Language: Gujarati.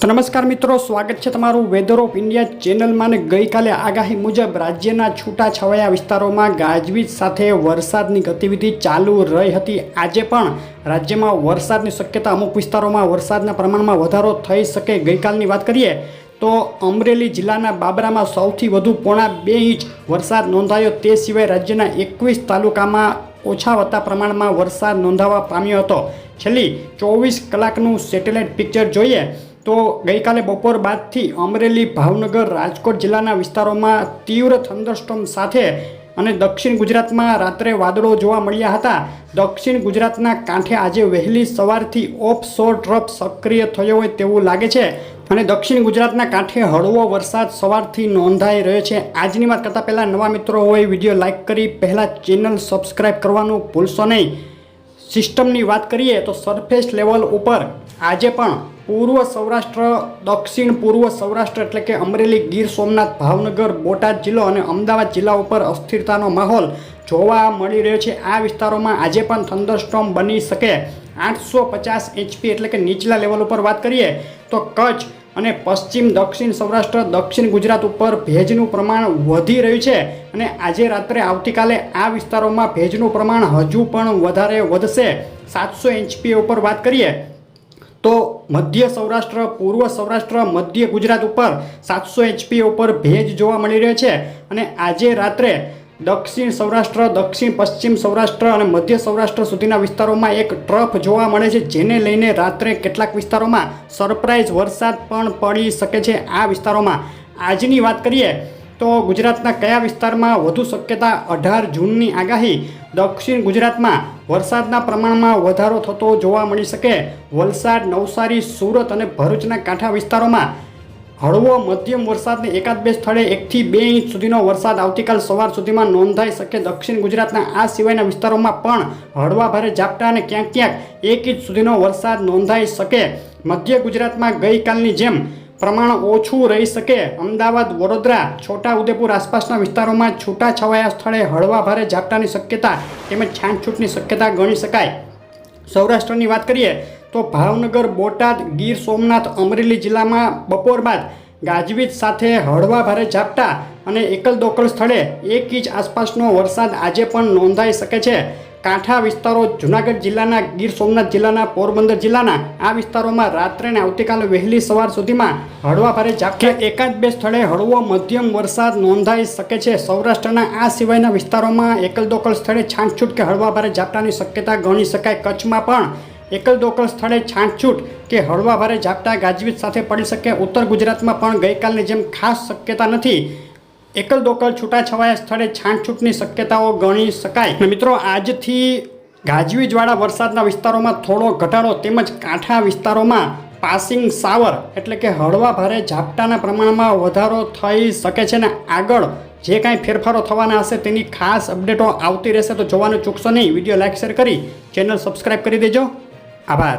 નમસ્કાર મિત્રો, સ્વાગત છે તમારું વેધર ઓફ ઇન્ડિયા ચેનલમાં ગઈકાલે આગાહી મુજબ રાજ્યના છૂટાછવાયા વિસ્તારોમાં ગાજવીજ સાથે વરસાદની ગતિવિધિ ચાલુ રહી હતી. આજે પણ રાજ્યમાં વરસાદની શક્યતા અમુક વિસ્તારોમાં વરસાદના પ્રમાણમાં વધારો થઈ શકે ગઈકાલની વાત કરીએ તો અમરેલી જિલ્લાના બાબરામાં સૌથી વધુ પોણા બે ઇંચ વરસાદ નોંધાયો. તે સિવાય રાજ્યના એકવીસ તાલુકામાં ઓછા વત્તા પ્રમાણમાં વરસાદ નોંધાવા પામ્યો હતો. છેલ્લી ચોવીસ કલાકનું સેટેલાઇટ પિક્ચર જોઈએ તો ગઈકાલે બપોર બાદથી અમરેલી ભાવનગર રાજકોટ જિલ્લાના વિસ્તારોમાં તીવ્ર થંડરસ્ટોમ સાથે અને દક્ષિણ ગુજરાતમાં રાત્રે વાદળો જોવા મળ્યા હતા. દક્ષિણ ગુજરાતના કાંઠે આજે વહેલી સવારથી ઓફ શોર ટ્રફ સક્રિય થયો હોય તેવું લાગે છે અને દક્ષિણ ગુજરાતના કાંઠે હળવો વરસાદ સવારથી નોંધાઈ રહ્યો છે. આજની વાત કરતાં પહેલાં નવા મિત્રો હોય, વીડિયો લાઇક કરી પહેલાં ચેનલ સબસ્ક્રાઈબ કરવાનું ભૂલશો નહીં. સિસ્ટમની વાત કરીએ તો સરફેસ લેવલ ઉપર આજે પણ પૂર્વ સૌરાષ્ટ્ર, દક્ષિણ પૂર્વ સૌરાષ્ટ્ર એટલે કે અમરેલી, ગીર સોમનાથ, ભાવનગર, બોટાદ જિલ્લો અને અમદાવાદ જિલ્લા ઉપર અસ્થિરતાનો માહોલ જોવા મળી રહ્યો છે. આ વિસ્તારોમાં આજે પણ થંડરસ્ટોમ બની શકે. આઠસો પચાસ એચપી એટલે કે નીચલા લેવલ ઉપર વાત કરીએ તો કચ્છ અને પશ્ચિમ દક્ષિણ સૌરાષ્ટ્ર, દક્ષિણ ગુજરાત ઉપર ભેજનું પ્રમાણ વધી રહ્યું છે અને આજે રાત્રે આવતીકાલે આ વિસ્તારોમાં ભેજનું પ્રમાણ હજુ પણ વધારે વધશે. સાતસો એચપી ઉપર વાત કરીએ તો મધ્ય સૌરાષ્ટ્ર, પૂર્વ સૌરાષ્ટ્ર, મધ્ય ગુજરાત ઉપર સાતસો એચપી ઉપર ભેજ જોવા મળી રહ્યો છે. અને આજે રાત્રે દક્ષિણ સૌરાષ્ટ્ર, દક્ષિણ પશ્ચિમ સૌરાષ્ટ્ર અને મધ્ય સૌરાષ્ટ્ર સુધીના વિસ્તારોમાં એક ટ્રફ જોવા મળે છે, જેને લઈને રાત્રે કેટલાક વિસ્તારોમાં સરપ્રાઇઝ વરસાદ પણ પડી શકે છે. આ વિસ્તારોમાં આજની વાત કરીએ તો ગુજરાતના કયા વિસ્તારમાં વધુ શક્યતા અઢાર જૂનની આગાહી? દક્ષિણ ગુજરાતમાં વરસાદના પ્રમાણમાં વધારો થતો જોવા મળી શકે. વલસાડ, નવસારી, સુરત અને ભરૂચના કાંઠા વિસ્તારોમાં હળવો મધ્યમ વરસાદને એકાદ બે સ્થળે એકથી બે ઇંચ સુધીનો વરસાદ આવતીકાલ સવાર સુધીમાં નોંધાઈ શકે. દક્ષિણ ગુજરાતના આ સિવાયના વિસ્તારોમાં પણ હળવા ભારે ઝાપટા અને ક્યાંક ક્યાંક એક ઇંચ સુધીનો વરસાદ નોંધાઈ શકે. મધ્ય ગુજરાતમાં ગઈકાલની જેમ પ્રમાણ ઓછું રહી શકે. અમદાવાદ, વડોદરા, છોટા ઉદેપુર આસપાસના વિસ્તારોમાં છૂટાછવાયા સ્થળે હળવા ભારે ઝાપટાની શક્યતા તેમજ છાંટછૂટની શક્યતા ગણી શકાય. સૌરાષ્ટ્રની વાત કરીએ તો ભાવનગર, બોટાદ, ગીર સોમનાથ, અમરેલી જિલ્લામાં બપોર બાદ ગાજવીજ સાથે હળવા ભારે ઝાપટા અને એકલ દોકલ સ્થળે એક ઇંચ આસપાસનો વરસાદ આજે પણ નોંધાઈ શકે છે. કાંઠા વિસ્તારો જુનાગઢ જિલ્લાના, ગીર સોમનાથ જિલ્લાના, પોરબંદર જિલ્લાના, આ વિસ્તારોમાં રાત્રે અને આવતીકાલે વહેલી સવાર સુધીમાં હળવા ભારે ઝાપટા એકાદ બે સ્થળે હળવો મધ્યમ વરસાદ નોંધાઈ શકે છે. સૌરાષ્ટ્રના આ સિવાયના વિસ્તારોમાં એકલ દોકલ સ્થળે છાંટછૂટ કે હળવા ભારે ઝાપટાની શક્યતા ગણી શકાય. કચ્છમાં પણ એકલ દોકલ સ્થળે છાંટછૂટ કે હળવા ભારે ઝાપટા ગાજવીજ સાથે પડી શકે. ઉત્તર ગુજરાતમાં પણ ગઈકાલની જેમ ખાસ શક્યતા નથી. એકલ દોકલ છૂટાછવાયા સ્થળે છાંટછૂટની શક્યતાઓ ગણી શકાય. મિત્રો, આજથી ગાજવીજવાળા વરસાદના વિસ્તારોમાં થોડો ઘટાડો તેમજ કાંઠા વિસ્તારોમાં પાસિંગ સાવર એટલે કે હળવા ભારે ઝાપટાના પ્રમાણમાં વધારો થઈ શકે છે ને આગળ જે કાંઈ ફેરફારો થવાના હશે તેની ખાસ અપડેટો આવતી રહેશે તો જોવાનું ચૂકશો નહીં. વીડિયો લાઇક શેર કરી ચેનલ સબસ્ક્રાઈબ કરી દેજો. આભાર.